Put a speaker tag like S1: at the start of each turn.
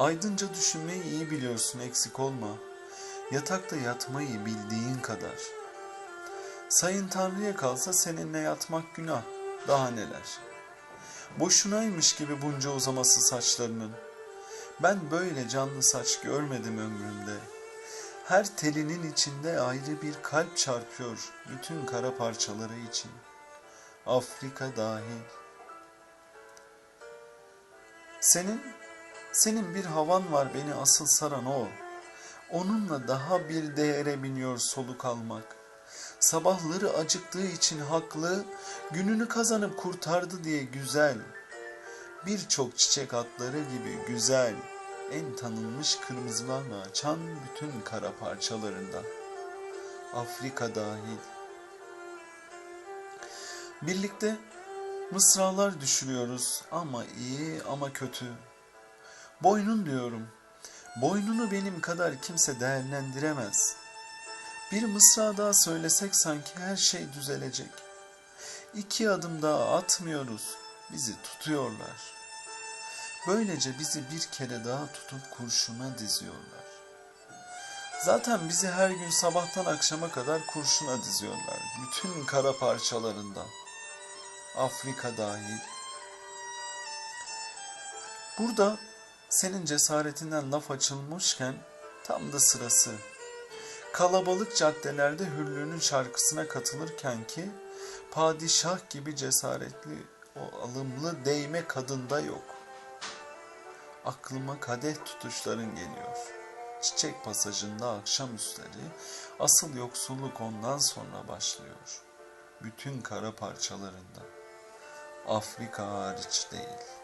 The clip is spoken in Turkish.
S1: Aydınca düşünmeyi iyi biliyorsun eksik olma. Yatakta yatmayı bildiğin kadar. Sayın Tanrı'ya kalsa seninle yatmak günah. Daha neler. Boşunaymış gibi bunca uzaması saçlarının. Ben böyle canlı saç görmedim ömrümde. Her telinin içinde ayrı bir kalp çarpıyor bütün kara parçaları için. Afrika dahil. Senin, senin bir havan var beni asıl saran o. Onunla daha bir değere biniyor soluk almak. Sabahları acıktığı için haklı, gününü kazanıp kurtardı diye güzel. Birçok çiçek atları gibi güzel, en tanınmış kırmızılarla açan bütün kara parçalarında. Afrika dahil. Birlikte mısralar düşürüyoruz ama iyi ama kötü. Boynun diyorum. Boynunu benim kadar kimse değerlendiremez. Bir mısra daha söylesek sanki her şey düzelecek. İki adım daha atmıyoruz. Bizi tutuyorlar. Böylece bizi bir kere daha tutup kurşuna diziyorlar. Zaten bizi her gün sabahtan akşama kadar kurşuna diziyorlar. Bütün kara parçalarından. Afrika dahil. Burada senin cesaretinden laf açılmışken tam da sırası. Kalabalık caddelerde hürlüğünün şarkısına katılırken ki padişah gibi cesaretli o alımlı değme kadında yok. Aklıma kadeh tutuşların geliyor. Çiçek pasajında akşamüstleri asıl yoksulluk ondan sonra başlıyor. Bütün kara parçalarında. Afrika hariç değil.''